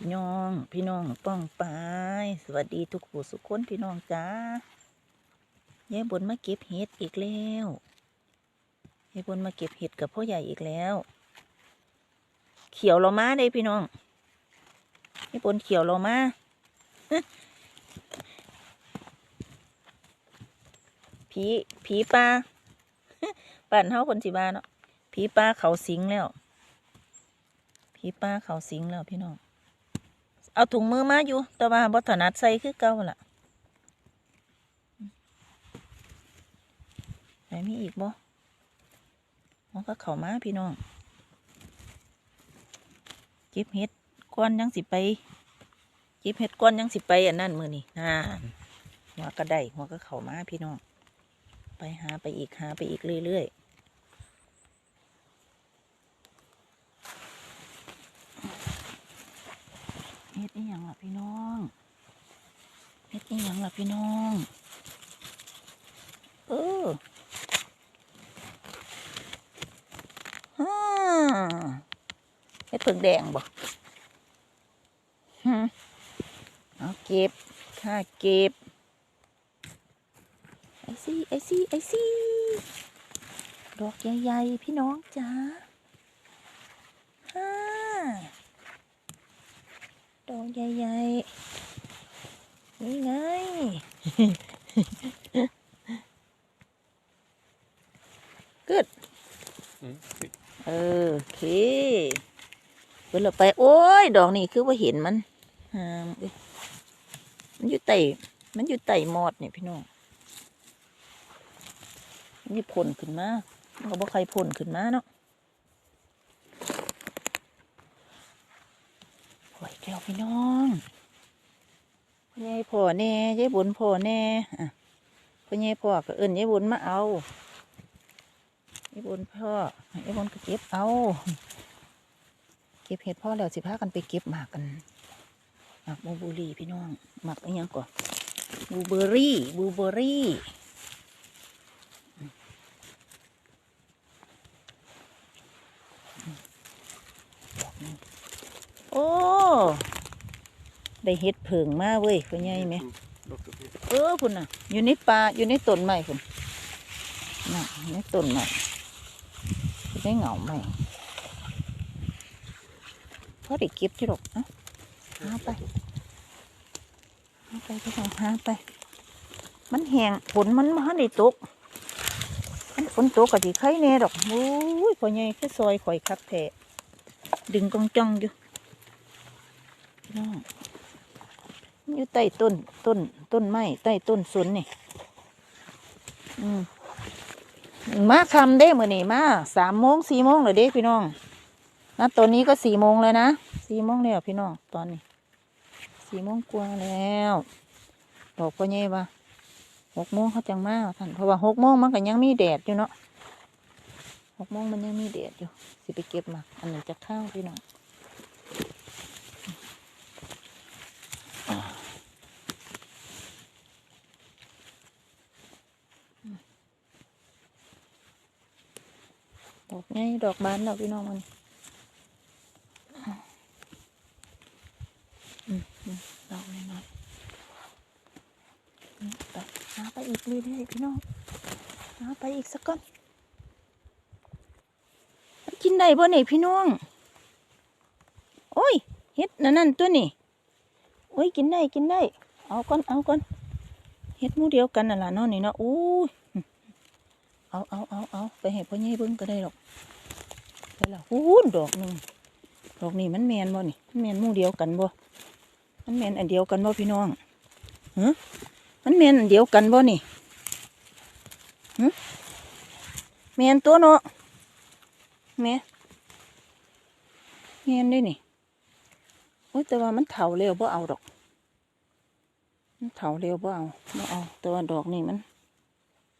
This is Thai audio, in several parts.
พี่น้อง พี่น้องป้องปายสวัสดีทุกผู้สุขคนพี่น้องจ้ายายบนมาเก็บเห็ดอีกแล้วยายบนมาเก็บเห็ดกับพ่อใหญ่อีกแล้ว เขียวเรามาได้พี่น้องยายบนเขียวเรามาผีผีปลาปั่นเฮาคนสิบาเนาะผีปลาเขาสิงแล้วผีปลาเขาสิงแล้วพี่น้อง เอาถุงมือมาอยู่ แต่ว่าบ่ถนัดใส่คือเก่าล่ะไหนมีอีกบ่มันก็เข้ามาพี่น้องเก็บเห็ดก้อนยังสิไปเก็บเห็ดก้อนยังสิไปอันนั้นมือนี่น่าหัวก็ได้หัวก็เข้ามาพี่น้องไปหาไปอีกหาไปอีกเรื่อยๆ เฮ็ดอีหยังล่ะพี่น้องเฮ็ดอีหยังล่ะพี่น้อง เออฮ่าเฮ็ดเพิ่งแดงบ่ฮึเอาเก็บข้าเก็บไอซี่ไอซี่ไอซี่ดอกใหญ่ๆพี่น้องจ๋าฮ่า ดอก ใหญ่ๆนี่ไง กึดเออโอเคเวลาไป โอ้ย ดอกนี่คือว่าเห็นมันอ่ามันอยู่ไต่มันอยู่ไต่หมอดเนี่ยพี่น้องมันมีผลขึ้นมามันก็บ่ใครผลขึ้นมาเนาะ พ่อยแก้วพี่น้องพ่อใหญ่พ่อแน่ยายบุญพ่อแน่อะพ่อใหญ่พ่อก็เอิ้นยายบุญมาเอายายบุญพ่อยายบุญก็เก็บเอา เก็บเห็ดพ่อแล้วสิพากันไปเก็บหมากกันหมากบูบอร์รี่พี่น้องหมากอะไรยังก่อนบูเบอรี่บูเบอร์รี่โอ้ ได้เห็ดเผิงมาเว้ยพ่อใหญ่ไหมเออพุ่นน่ะ อยู่ในป่าอยู่ในต้นไม้พุ่นน่ะอยู่ในต้นไม้อยู่ในเหงาไม้พอได้เก็บที่หรอกนะหาไปหาไปพี่น้องหาไป มันแห้งฝนมันมาได้ตกมันฝนตกกะสิไข่แน่ดอกโอ้ยพ่อใหญ่คือซอยข่อยคักแท้ดึงกองจ้องอยู่พี่น้อง อยู่ใต้ต้นต้น ต้นไม้ใต้ต้นสนนี่ อืมมาคำได้เมื่อนี่มาสามโมงสี่โมงเลยเด้พี่น้องนะตอนนี้ก็สี่โมงแล้วนะสี่โมงแล้วพี่น้องตอนนี้สี่โมงกว่าแล้วบอกพ่อใหญ่ว่าหกโมงเขาจังมาท่านเพราะว่าหกโมงมันก็ยังมีแดดอยู่เนาะหกโมงมันยังมีแดดอยู่ สิไปเก็บมาอันนี้จะข้าวพี่น้อง อกไงดอกบานดอกพี่น้องมันอืมอืมดอกน้อยๆอืมไปหาไปอีกเรื่อยๆพี่น้องหาไปอีกสักก้อนกินได้บ่เนี่ยพี่น้อง โอ้ยเฮ็ดนั่นนั่นตัวนี่โอ้ยกินได้กินได้ เอาก่อนเอาก่อนเฮ็ดมูเดียวกันน่ะล่ะเนาะนี่เนาะอู้ย เอาเอาเอาเอาไปให้พ่อใหญ่เบิ่งก็ได้หรอกไปละหูดอกหนึ่งดอกนี้มันแมนบ่นี่มันแมนมู่เดียวกันบ่มันแมนอันเดียวกันบ่พี่น้องฮะมันแมนอันเดียวกันบ่นี่ฮะแมนตัวเนาะแม่แมนได้นี่โอ้ยแต่ว่ามันเถาเร็วบ่เอาดอกมันเถาเร็วบ่เอาบ่เอาแต่ว่าดอกนี่มัน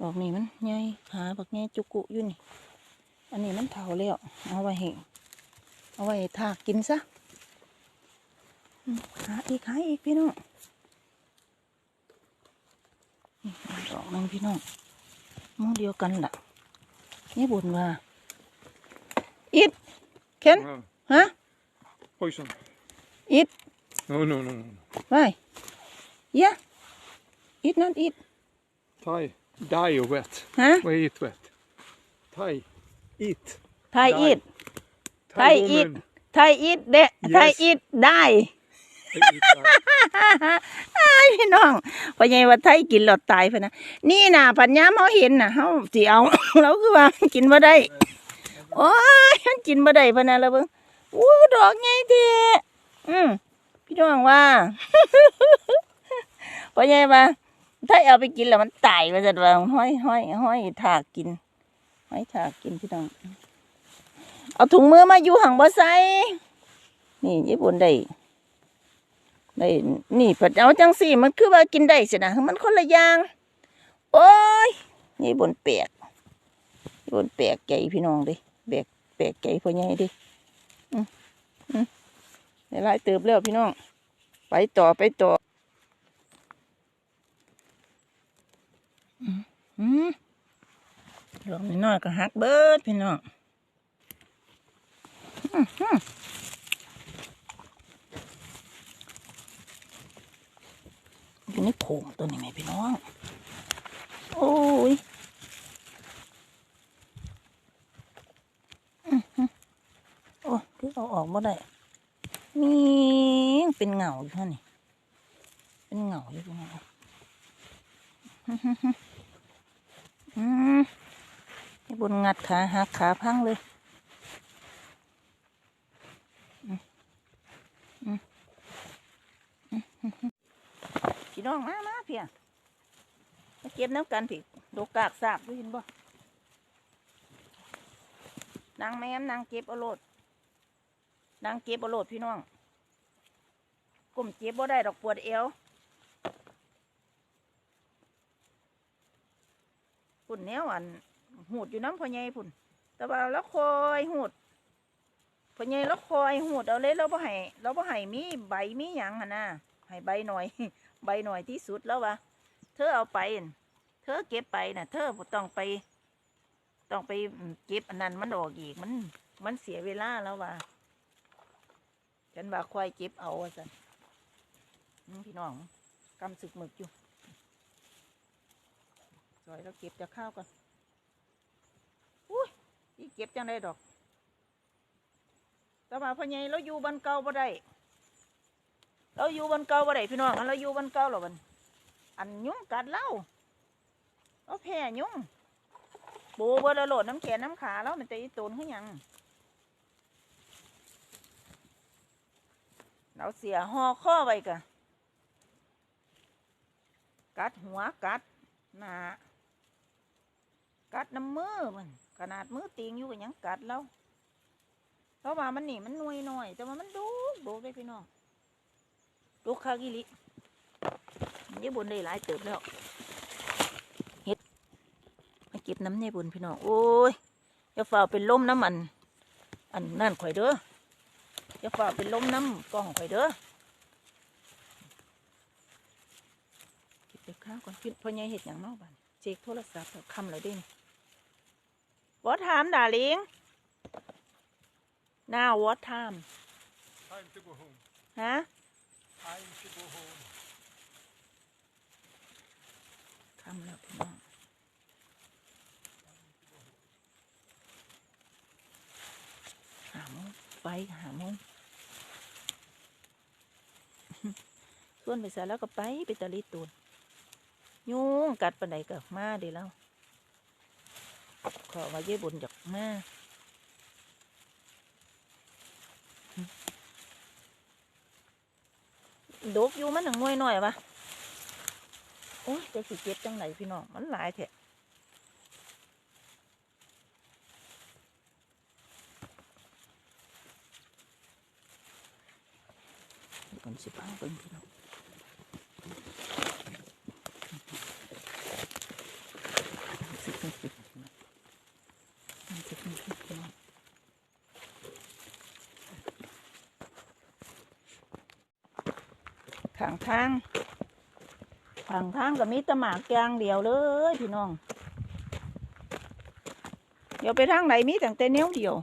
ดอกนี้มันใหญ่หาบักใหญ่จุกุอยู่นี่ อันนี้มันเฒ่าแล้วเอาไว้ให้เอาไว้ถากกินซะอืมหาอีกหาอีกพี่น้องนี่ดอกหนึงพี่น้องหมองเดียวกันล่ะนี่บุญว่าอิดเข็น Ja, ฮะ poison. eat No, no, no, no. why yeah eat not eat Thai, die or wet. ฮะ Why eat wet? Thai, eat. Thai Die. eat Thai, Thai woman, eat Thai eat เด Thai Yes. eat ได้ they eat that. อ้ายพี่น้องพ่อใหญ่ว่าไทยกินหลอดตายพะนะ นี่น่ะปัญญามเฮาเห็นน่ะเฮาสิเอา เราคือว่ากินบ่ได้ โอ้ยมันกินบ่ได้พะนะแล้วเบิ่งอู้ดอกใหญ่แท้อืมพี่น้องว่าพ่อใหญ่ว่า ถ้าเอาไปกินแล้วมันตายว่าซั่นว่าห้อยห้อยห้อยถากกินห้อยถากกินพี่น้อง เอาถุงมือมาอยู่ห่างบ่ใส่นี่ญี่ปุ่นได้ได้นี่เพิ่นเอาจังสี่ มันคือว่ากินได้สินะมันคนละอย่าง โอ้ยนี่บนเปียกนี่บนเปียกใจพี่น้องดิเปียกเปียกใจพ่อใหญ่ดิอืมอืมไลายเติบแล้วพี่น้อง ไปต่อไปต่อ อืมอืมลองน้อยก็หักเบิดพี่น้องอืมอืมอยู่ในโพรงตัวนี้ไหมพี่น้อง โอ้ยโอ้คือเอาออกมาได้นี่เป็นเหงาอยู่ฮะนี่ เป็นเหงาอยู่พี่น้องอหือหืออืมให้ บนงัดขาหักขาพังเลยพี่น้องมามาเพียมาเก็บน้ำกันผิดดกกากสาบด้ยเห็นบ่นางแม่มนางเก็บอโลดนางเก็บอโลดพี่น้องกลุ่มเจ็บบ่ได้ดอกปวดเอวพุ่นแนวอัน หูดอยู่น้ำพ่อใหญ่พุ่น แต่ว่าเราคอยหูดพ่อใหญ่เราคอยหูดเอาเลยเราบ่ให้เราบ่ให้มีใบมีหยังหั่นนะให้ใบหน่อย ใบหน่อยที่สุดแล้ววะเธอเอาไปเธอเก็บไปน่ะ เธอต้องไป ต้องไปเก็บอันนั้นมันออกอีกมัน มันเสียเวลาแล้ววะฉันว่าควายเก็บเอาสันพี่น้องกำสึกหมึกอยู่ซอยเราเก็บจากข้าวก่อน นี่เก็บจังได้ดอก แต่ว่าพ่อใหญ่เราอยู่บ้านเก่าบ่ได้ เราอยู่บนเก่าบ่ได้พี่น้องอันเราอยู่บนเก่าหรอบันอันยุงกัดเราเราแพ้ยุงโบเบอร์โหลดน้ำแขนน้ำขาแล้วมันจะอีตูนขึ้นยังเราเสียห่อข้อไว้กะกัดหัวกัดหนากัดน้ำมือมัน ขนาดมือตีงอยู่ก็ยังกัดเราเพราะว่ามันนี่มันน่วยหน่อย แต่ว่ามันดูดูได้พี่น้องลูกคากิลิยี่บุญได้หลายเติบแล้วเฮ็ดมาเก็บน้ำในบุญพี่น้องโอ้ยอย่าฝ่าเป็นล้มน้ำมัน อันนั่นข่อยเด้ออย่าฝ่าเป็นล้มน้ำกองข่อยเด้อเก็บเด็กข้าวก่อนพี่พ่อใหญ่เห็ดอย่างนอกบ้านเช็คโทรศัพท์แล้วคำแล้วเด้นี่ What time darling now what time Time to go home. ฮะ Time to go home. ทำแล้วพี่น้องหาโมงไปหาโมงส่วนไปใส่แล้วก็ไปไปตะลิตูนยุงกัดปันไดก็มาเดีแล้ว ขอมาเย่บุญจากมาดกอยู่มันหนังงวยหน่อยวะโอ้ยจะสิเก็บจังไหนพี่น้อง มันหลายแท้ก่อนสิพังเบิ่งพี่น้องสิบสิบสิบสิบสิบสิบพี่น้อง ข้างทางทางทางก็มีตะหมากอย่างเดียวเลยพี่น้อง เดี๋ยวไปทางไหนมีแต่แต่แนวเดียว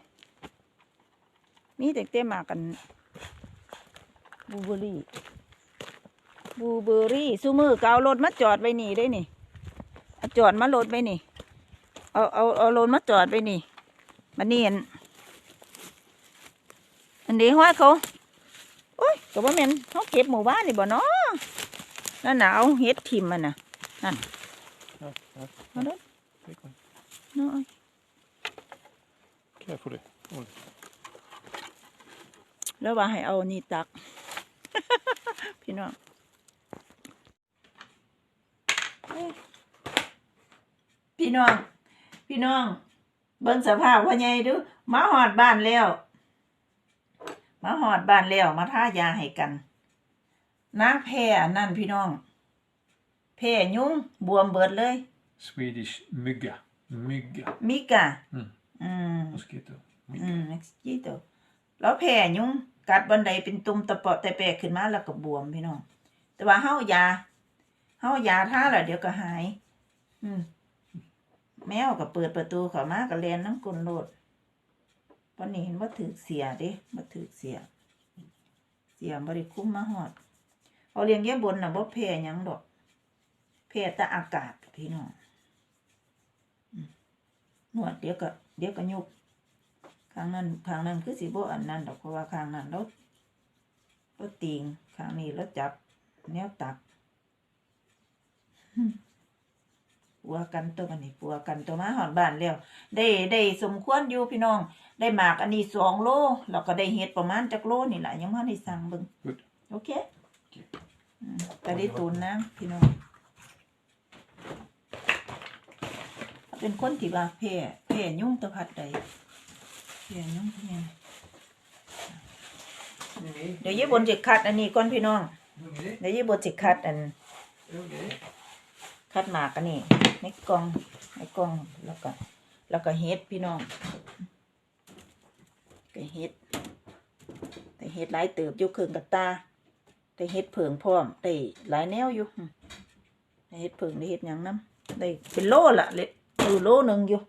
มีแต่แต่หมากกันบูเบอรี่บูเบอรี่ซูมือก็เอารถมาจอดไว้นี่ได้นี่เอาจอดมารถไว้นี่ เอาเอาเอารถมาจอดไว้นี่มันนี่อันอันนี้ห้อยเขา อ้ยก็ว่าแม่นเขาเก็บหมู่บ้านนี่บ่เนาะนั่นน่ะเอาเฮ็ดทิมมันน่ะ Ja, ja. มาเด้อ Take one. เนาะ Carefully. Oj. แล้วว่าให้เอานี่ตัก พี่น้องเอ้ยพี่น้อง พี่น้อง เบิ่งสภาพว่าไงดูมาหอดบ้านแล้ว มาหอดบ้านแล้วมาท่ายาให้กันนางแพ้อันนั่นพี่น้อง แพ้ยุงบวมเบิดเลย Swedish mygga. Mygga. มิกะ Mm. อืม Mosquito. อืม mosquito แล้วแผลยุงกัดบันไดเป็นตุ่มตะเปาะตะแปะขึ้นมาแล้วก็บวมพี่น้อง แต่ว่าเฮายาเฮายาท่าแล้วเดี๋ยวก็หาย อืม แมวก็เปิดประตูเข้ามาก็เรียนน้ำกลนโลด วันนี้เห็นว่าถือเสียเด้มาถือเสีย เสียบริคุ้มมาหอด เอาเลี้ยงแย่บนน่ะบ่แพ้ยังดอกแพ้แต่อากาศพี่น้องนวดเดี๋ยวก็เดี๋ยวก็ยุบข้างนั้นข้างนั้นคือสิบ่อันนั้นดอกเพราะว่าข้างนั้นเราเราติงข้างนี้เราจับแนวตักปัวกันตัวกันนี่ปัวกันตัวมาหอดบ้านแล้วได้ได้สมควรอยู่พี่น้อง ได้หมากอันนี้สองโลแล้วก็ได้เห็ดประมาณจักโลนี่แหละยังไม่ได้สั่งเบิ่ง Good. โอเคโอเคอืมแต่ได้ตูนนะพี่น้องเป็นคนที่ว่าแพ้แพ้ยุ่งตะพัดใดแพ้ยุ่งเป็นยังไงเดี๋ยวยี่บนจะคัดอันนี้ก่อนพี่น้องเดี๋ยวยี่บนจะคัดอันคัดหมากอันนี้ในกล่องในกล่องแล้วก็แล้วก็เฮ็ดพี่น้อง ต่เฮ็ดแต่เฮ็ดหลายเติบอยู่เครื่องกับตาแต่เฮ็ดเผิงพร้อมได้หลายแนวอยู่ได้เฮ็ดเผิงได้เฮ็ดหยังน้ำได้เป็นโลละเลยอยู่โลหนึ่งอยู่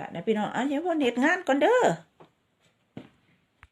ละนะพี่น้องอะเดี๋ยวพ่อเฮ็ดงานก่อนเด้อ